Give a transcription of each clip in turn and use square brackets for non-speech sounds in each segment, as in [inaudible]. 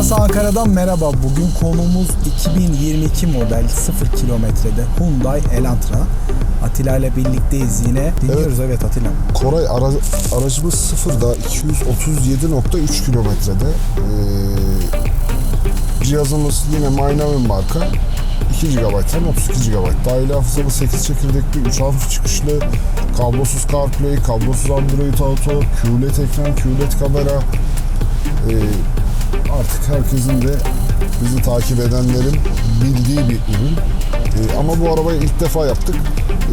Piyasa Ankara'dan merhaba. Bugün konumuz 2022 model 0 kilometrede Hyundai Elantra. Atilla ile birlikteyiz yine. Dinliyoruz evet, Atilla. Koray ara, aracımız sıfırda 237.3 kilometrede. Ee, cihazımız yine Maynavin marka. 2 GB RAM 32 GB. Dahili hafızalı 8 çekirdekli 3 hafif çıkışlı kablosuz CarPlay, kablosuz Android Auto, QLED ekran, QLED kamera. Ee, artık herkesin de bizi takip edenlerin bildiği bir ürün. Ee, ama bu arabayı ilk defa yaptık.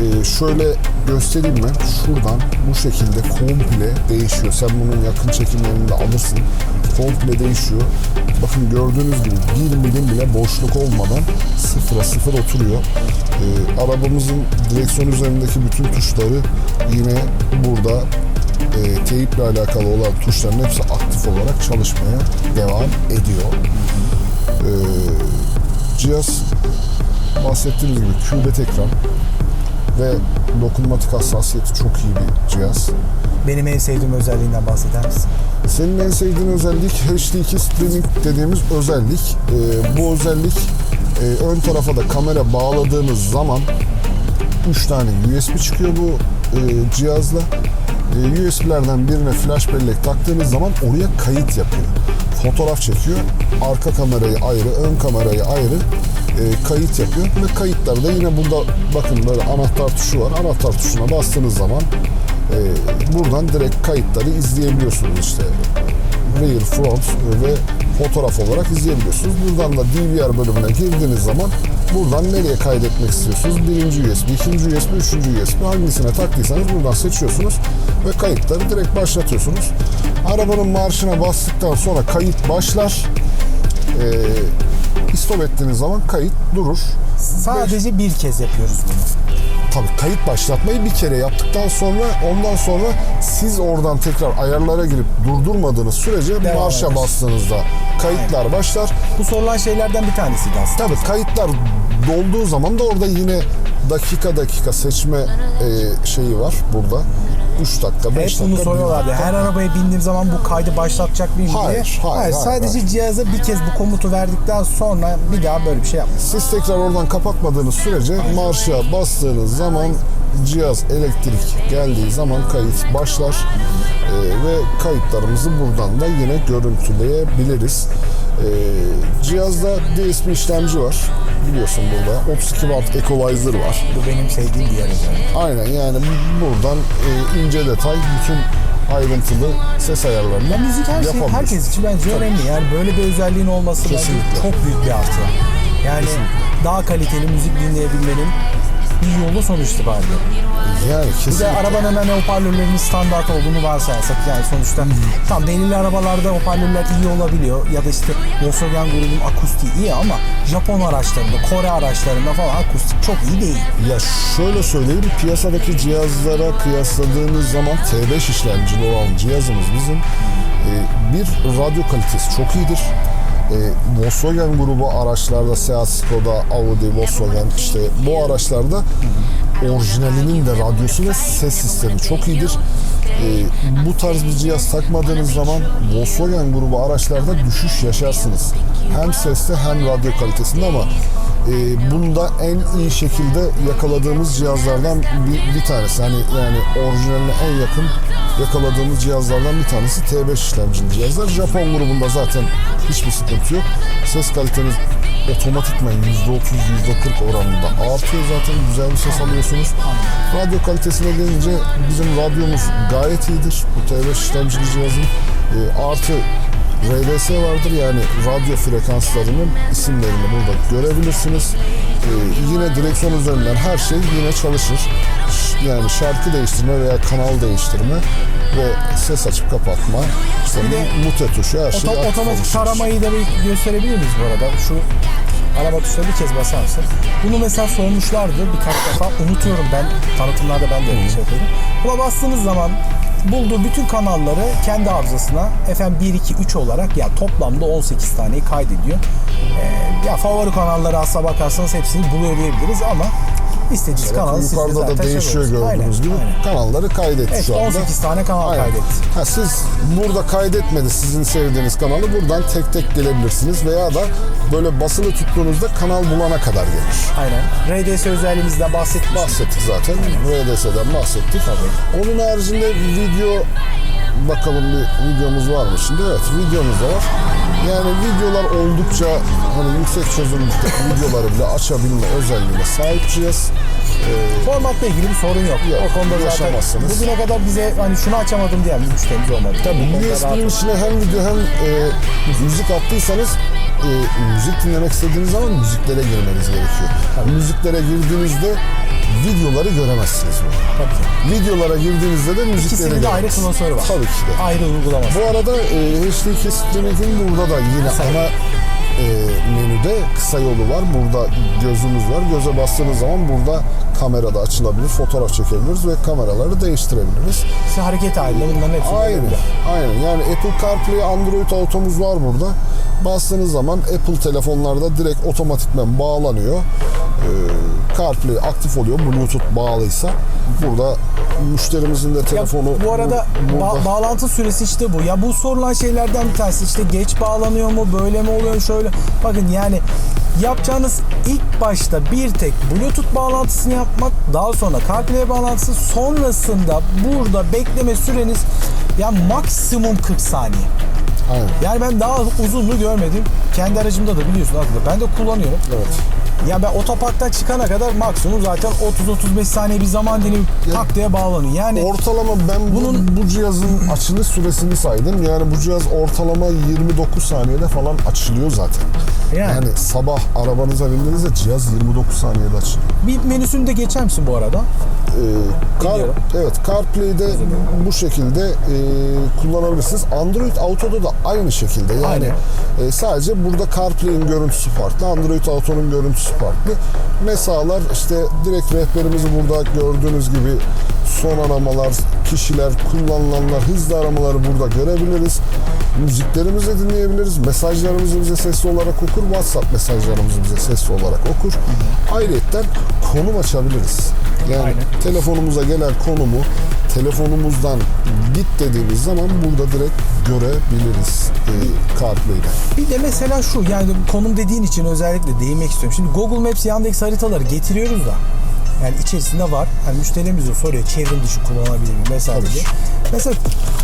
Ee, şöyle göstereyim ben. Şuradan bu şekilde komple değişiyor. Sen bunun yakın çekimlerini de alırsın. Komple değişiyor. Bakın gördüğünüz gibi bir milim bile boşluk olmadan sıfıra sıfır oturuyor. Ee, arabamızın direksiyon üzerindeki bütün tuşları yine burada e, teyiple alakalı olan tuşların hepsi aktif olarak çalışmaya devam ediyor. Ee, cihaz bahsettiğimiz gibi QLED ekran ve dokunmatik hassasiyeti çok iyi bir cihaz. Benim en sevdiğim özelliğinden bahseder misin? Senin en sevdiğin özellik HD2 Streaming dediğimiz özellik. Ee, bu özellik e, ön tarafa da kamera bağladığınız zaman 3 tane USB çıkıyor bu e, cihazla. USB'lerden birine flash bellek taktığınız zaman oraya kayıt yapıyor. Fotoğraf çekiyor. Arka kamerayı ayrı, ön kamerayı ayrı e, kayıt yapıyor ve kayıtları da yine burada bakın böyle anahtar tuşu var. Anahtar tuşuna bastığınız zaman e, buradan direkt kayıtları izleyebiliyorsunuz işte. Rear, front ve fotoğraf olarak izleyebiliyorsunuz. Buradan da DVR bölümüne girdiğiniz zaman buradan nereye kaydetmek istiyorsunuz? Birinci USB, ikinci USB, üçüncü USB hangisine taktıysanız buradan seçiyorsunuz ve kayıtları direkt başlatıyorsunuz. Arabanın marşına bastıktan sonra kayıt başlar. Ee, istop ettiğiniz zaman kayıt durur. Sadece bir kez yapıyoruz bunu. Tabii kayıt başlatmayı bir kere yaptıktan sonra ondan sonra siz oradan tekrar ayarlara girip durdurmadığınız sürece Devam marşa eder. bastığınızda kayıtlar başlar. Bu sorulan şeylerden bir tanesiydi aslında. Tabii kayıtlar dolduğu zaman da orada yine dakika dakika seçme e, şeyi var burada. 3 dakika, 5 Hep dakika. bunu bir soruyorlardı. Her arabaya bindiğim zaman bu kaydı başlatacak mıyım Hayır, diye. hayır, hayır, sadece cihaza bir kez bu komutu verdikten sonra bir daha böyle bir şey yapmaz. Siz tekrar oradan kapatmadığınız sürece marşa bastığınız zaman cihaz elektrik geldiği zaman kayıt başlar Ee, ve kayıtlarımızı buradan da yine görüntüleyebiliriz. Ee, cihazda DSP işlemci var biliyorsun burada 32 watt equalizer var. Bu benim sevdiğim diğer özellik. Aynen yani buradan e, ince detay bütün ayrıntılı ses ayarlarını Ya müzik her şey, herkes için bence önemli. Yani böyle bir özelliğin olması Kesinlikle. bence çok büyük bir artı. Yani daha kaliteli müzik dinleyebilmenin bir yolu sonuç itibariyle. Yani Bir de kesinlikle. arabanın hani hoparlörlerinin standart olduğunu varsayarsak yani sonuçta tam belirli arabalarda hoparlörler iyi olabiliyor ya da işte Volkswagen grubunun akustiği iyi ama Japon araçlarında, Kore araçlarında falan akustik çok iyi değil. Ya şöyle söyleyeyim, piyasadaki cihazlara kıyasladığınız zaman T5 işlemcili olan cihazımız bizim e, bir radyo kalitesi çok iyidir. E, Volkswagen grubu araçlarda Seat, Skoda, Audi, Volkswagen işte bu araçlarda orijinalinin de radyosu ve ses sistemi çok iyidir. E, bu tarz bir cihaz takmadığınız zaman Volkswagen grubu araçlarda düşüş yaşarsınız. Hem seste hem radyo kalitesinde ama e, bunda en iyi şekilde yakaladığımız cihazlardan bir, bir tanesi. Hani yani orijinaline en yakın yakaladığımız cihazlardan bir tanesi T5 işlemcili cihazlar. Japon grubunda zaten hiçbir sıkıntı yok. Ses kaliteniz otomatikman %30, %40 oranında artıyor zaten. Güzel bir ses alıyorsunuz. Radyo kalitesine gelince bizim radyomuz gayet iyidir. Bu T5 işlemcili cihazın e, artı RDS vardır yani radyo frekanslarının isimlerini burada görebilirsiniz. Ee, yine direksiyon üzerinden her şey yine çalışır. Yani şarkı değiştirme veya kanal değiştirme ve ses açıp kapatma, işte Bir de mute tuşu her şey Oto- otomatik taramayı da bir gösterebilir miyiz bu arada? Şu araba tuşuna bir kez basarsın. Bunu mesela sormuşlardı birkaç defa. Unutuyorum ben. Tanıtımlarda ben de bir şey yapıyordum. Buna bastığınız zaman bulduğu bütün kanalları kendi hafızasına FM 1, 2, 3 olarak ya toplamda 18 taneyi kaydediyor. Ee, ya favori kanalları aslına bakarsanız hepsini buluyor diyebiliriz ama İstediğiniz Mesela kanalı siz de yukarıda da zaten şey değişiyor gördüğünüz Aynen, gibi. aynen. Kanalları kaydetti Evet, şu anda. 18 tane kanal Aynen. kaydetti. Ha, siz burada kaydetmedi sizin sevdiğiniz kanalı buradan tek tek gelebilirsiniz veya da böyle basılı tuttuğunuzda kanal bulana kadar gelir. Aynen. RDS özelliğimizden bahsettik. Bahsettik zaten. RDS'den bahsettik. Onun haricinde video bakalım bir videomuz var mı şimdi? Evet videomuz da var. Yani videolar oldukça hani yüksek çözünürlükte [laughs] videoları bile açabilme özelliğine sahip cihaz. Formatla ilgili bir sorun yok. Yok, o konuda zaten yaşamazsınız. bugüne kadar bize hani şunu açamadım diyen bir müşterimiz olmadı. O konuda rahat USB'nin olun. içine hem video hem e, müzik attıysanız e, müzik dinlemek istediğiniz zaman müziklere girmeniz gerekiyor. Müziklere girdiğinizde videoları göremezsiniz. Tabii ki. Videolara girdiğinizde de müzikleri İkisinin de ayrı klasörü var. Tabii ki de. Ayrı uygulaması. Bu arada e, HD Streaming'in burada da yine ana e, menüde kısa yolu var. Burada gözümüz var. Göze bastığınız zaman burada kamerada açılabilir, fotoğraf çekebiliriz ve kameraları değiştirebiliriz. İşte hareket halinde bunların hepsi. Aynen. Aynen. Yani Apple CarPlay, Android Auto'muz var burada. Bastığınız zaman Apple telefonlarda direkt otomatikmen bağlanıyor. Ee, CarPlay aktif oluyor. Bluetooth bağlıysa. Burada müşterimizin de Ya telefonu bu arada bu- ba- bağlantı süresi işte bu. Ya bu sorulan şeylerden bir tanesi işte geç bağlanıyor mu, böyle mi oluyor, şöyle. Bakın yani yapacağınız ilk başta bir tek Bluetooth bağlantısını yapmak, daha sonra CarPlay bağlantısı, sonrasında burada bekleme süreniz ya maksimum 40 saniye. Aynen. Yani ben daha uzununu görmedim. Kendi aracımda da biliyorsun aslında. Ben de kullanıyorum. Evet. Ya ben otoparktan çıkana kadar maksimum zaten 30-35 saniye bir zaman dilimi tak diye bağlanıyor. Yani Ortalama ben bunun bu cihazın açılış süresini saydım. Yani bu cihaz ortalama 29 saniyede falan açılıyor zaten. Yani. Yani, sabah arabanıza bindiğinizde cihaz 29 saniyede açılıyor. Bir menüsünü de geçer misin bu arada? Ee, Car, evet CarPlay'de bu şekilde e, kullanabilirsiniz. Android Auto'da da aynı şekilde. Yani e, sadece burada CarPlay'in görüntüsü farklı, Android Auto'nun görüntüsü farklı. Ne sağlar? İşte direkt rehberimizi burada gördüğünüz gibi son aramalar, kişiler, kullanılanlar, hızlı aramaları burada görebiliriz. Müziklerimizi dinleyebiliriz. Mesajlarımızı bize sesli olarak okur. WhatsApp mesajlarımızı bize sesli olarak okur. Ayrıca konum açabiliriz. Yani Aynen. telefonumuza gelen konumu telefonumuzdan git dediğimiz zaman burada direkt görebiliriz e, CarPlay'de. Bir de mesela şu yani konum dediğin için özellikle değinmek istiyorum. Şimdi Google Maps Yandex haritaları getiriyoruz da yani içerisinde var. Hani müşterimiz de soruyor çevrim dışı kullanabilir mi vesaire diye. Mesela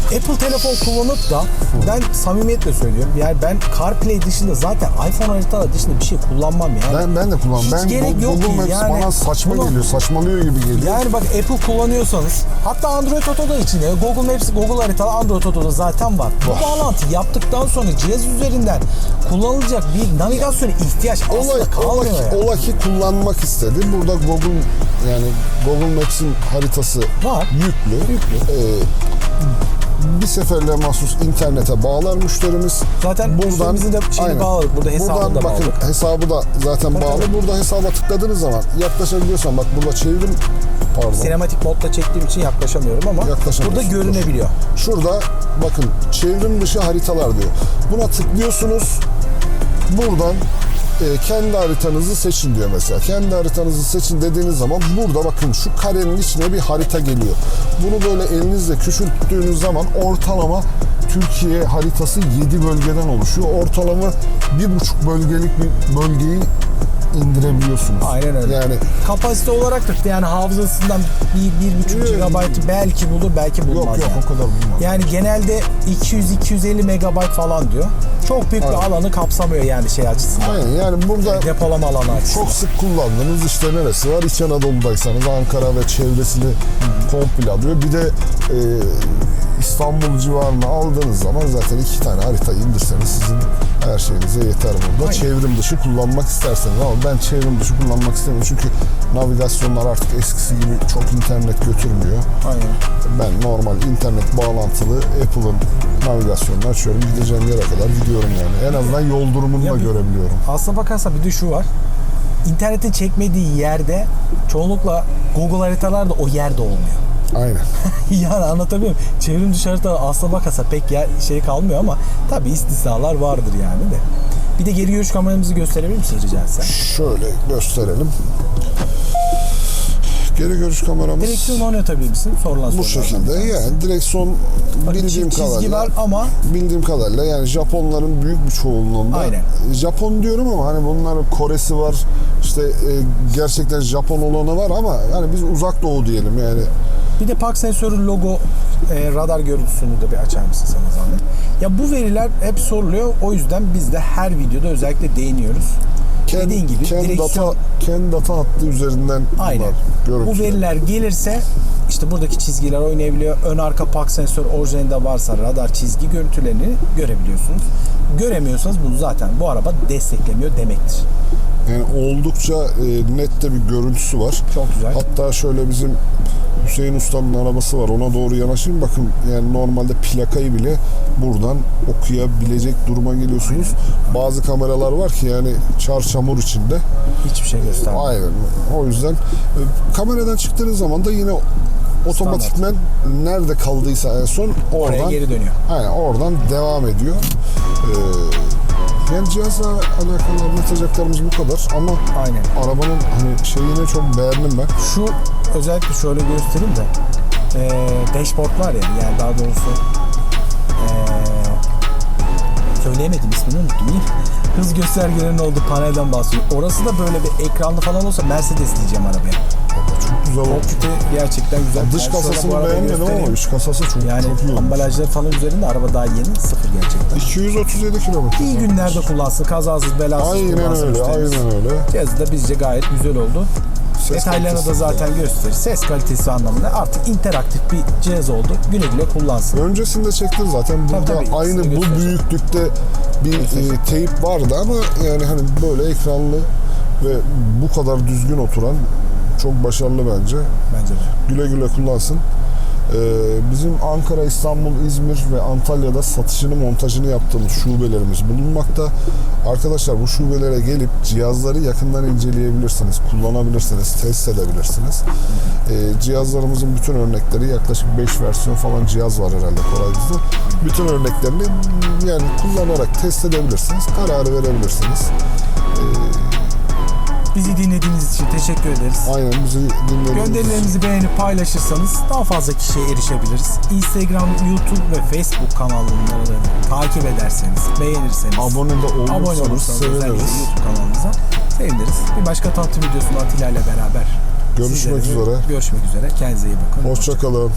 Apple telefon kullanıp da ben samimiyetle söylüyorum. Yani ben CarPlay dışında zaten iPhone haritalar dışında bir şey kullanmam yani. Ben ben de kullan. Hiç Ben gerek Go- yok Google ki. Maps Yani bana saçma bunu- geliyor, saçmalıyor gibi geliyor. Yani bak Apple kullanıyorsanız hatta Android Auto'da içinde Google Maps, Google haritalar Android Auto'da zaten var. Bu bağlantı yaptıktan sonra cihaz üzerinden kullanılacak bir navigasyona ihtiyaç Olay, aslında ola, kalmıyor ki, yani. ola ki kullanmak istedi. Burada Google yani Google Maps'in haritası Var. yüklü. Yüklü. Ee, bir seferle mahsus internete bağlar müşterimiz. Zaten müşterimizin de şeyini bağladık. Burada hesabını Buradan da bakın bağladık. hesabı da zaten bağlı. tabii. Burada hesaba tıkladığınız zaman yaklaşabiliyorsan bak burada çevrim pardon. Sinematik modda çektiğim için yaklaşamıyorum ama burada görünebiliyor. Şurada bakın çevrim dışı haritalar diyor. Buna tıklıyorsunuz. Buradan e, kendi haritanızı seçin diyor mesela. Kendi haritanızı seçin dediğiniz zaman burada bakın şu karenin içine bir harita geliyor. Bunu böyle elinizle küçülttüğünüz zaman ortalama Türkiye haritası 7 bölgeden oluşuyor. Ortalama bir buçuk bölgelik bir bölgeyi indirebiliyorsunuz. Aynen öyle. Yani Kapasite olarak da yani hafızasından bir, bir buçuk Yok. GB belki bulur belki bulmaz. yok yok yani. o kadar bulmaz. Yani genelde 200-250 megabayt falan diyor. Çok büyük bir Aynen. alanı kapsamıyor yani şey açısından. Aynen yani burada Depolama alanı açısından. Çok sık kullandığınız işte neresi var? İç Anadolu'daysanız Ankara ve çevresini komple alıyor. Bir de e, İstanbul civarını aldığınız zaman zaten iki tane harita indirseniz sizin her şeyinize yeter burada. Aynen. Çevrim dışı kullanmak isterseniz ama ben çevrim dışı kullanmak istemiyorum. Çünkü navigasyonlar artık eskisi gibi çok internet götürmüyor. Aynen. Ben normal internet bağlantılı Apple'ın navigasyonunu açıyorum. Gideceğim yere kadar gidiyorum yani. En azından yol durumunu Ya da bir- görebiliyorum. Aslına bakarsan bir de şu var. İnternetin çekmediği yerde çoğunlukla Google haritalarda o yerde olmuyor. Aynen. [laughs] yani anlatabiliyor muyum? Çevrim dışı haritalar aslına bakarsa pek yer, şey kalmıyor ama tabii istisnalar vardır yani de. Bir de geri görüş kameramızı gösterebilir misin rica etsem? Şöyle gösterelim. Geri görüş kameramız Direksiyonu oynatabilir misin? Sorulan bu sorulardan. şekilde. Yani direksiyon Bak, bildiğim çift çizgi kadarıyla var ama bildiğim kadarıyla yani Japonların büyük bir çoğunluğunda Aynen. Japon diyorum ama hani bunların Koresi var işte e, gerçekten Japon olanı var ama yani biz uzak doğu diyelim yani bir de park sensörü logo e, radar görüntüsünü de bir açar mısın sana zahmet? Ya bu veriler hep soruluyor. O yüzden biz de her videoda özellikle değiniyoruz. kendi, Dediğin gibi kendi direksiyon data kendi data hattı üzerinden Aynen. bunlar Bu veriler gelirse işte buradaki çizgiler oynayabiliyor. Ön arka park sensör orijinalinde varsa radar çizgi görüntülerini görebiliyorsunuz. Göremiyorsanız bunu zaten bu araba desteklemiyor demektir. Yani oldukça e, net de bir görüntüsü var. Çok güzel. Hatta şöyle bizim Hüseyin Usta'nın arabası var. Ona doğru yanaşayım. Bakın yani normalde plakayı bile buradan okuyabilecek duruma geliyorsunuz. Bazı kameralar var ki yani çarşamur içinde. Hiçbir şey göstermiyor. Aynen. O yüzden e, kameradan çıktığınız zaman da yine otomatikmen nerede kaldıysa en son Oraya oradan geri dönüyor. Aynen oradan devam ediyor. Ee, yani cihazla alakalı anlatacaklarımız bu kadar ama Aynen. arabanın hani şeyini çok beğendim ben. Şu özellikle şöyle göstereyim de e, dashboard var ya yani daha doğrusu e, söyleyemedim ismini unuttum. İyi. Hız göstergelerinin olduğu panelden bahsediyor. Orası da böyle bir ekranlı falan olsa Mercedes diyeceğim arabaya. Çok güzel olmuş. Kokpiti gerçekten güzel. Dış bu kasasını beğenmedim ama göstereyim. iç kasası çok, Yani çok iyi olmuş. ambalajları falan üzerinde araba daha yeni sıfır gerçekten. 237 kilometre. İyi günlerde kullansın, kazasız belasız Aynen kullansın. öyle, müşterimiz. aynen öyle. Cihazı da bizce gayet güzel oldu. Ses Detaylarını da zaten gösterir. Ses kalitesi anlamında artık interaktif bir cihaz oldu. Güle güle kullansın. Öncesinde çektin zaten. Burada tabii, ikisini aynı bu büyüklükte bir e, teyip vardı ama yani hani böyle ekranlı ve bu kadar düzgün oturan çok başarılı bence. Bence de. güle güle kullansın. Ee, bizim Ankara, İstanbul, İzmir ve Antalya'da satışını, montajını yaptığımız şubelerimiz bulunmakta. Arkadaşlar bu şubelere gelip cihazları yakından inceleyebilirsiniz, kullanabilirsiniz, test edebilirsiniz. Ee, cihazlarımızın bütün örnekleri yaklaşık 5 versiyon falan cihaz var herhalde Koray bizde. Bütün örneklerini yani kullanarak test edebilirsiniz, kararı verebilirsiniz. Bizi dinlediğiniz için teşekkür ederiz. Aynen bizi dinlediğiniz için. Gönderilerinizi beğenip paylaşırsanız daha fazla kişiye erişebiliriz. Instagram, YouTube ve Facebook kanallarını takip ederseniz, beğenirseniz, Abone de olursanız, abone olursanız seviniriz. YouTube kanalımıza seviniriz. Bir başka tanıtım videosunda Atilla ile beraber Görüşmek sizlerle üzere. Görüşmek üzere. Kendinize iyi bakın. Hoşçakalın.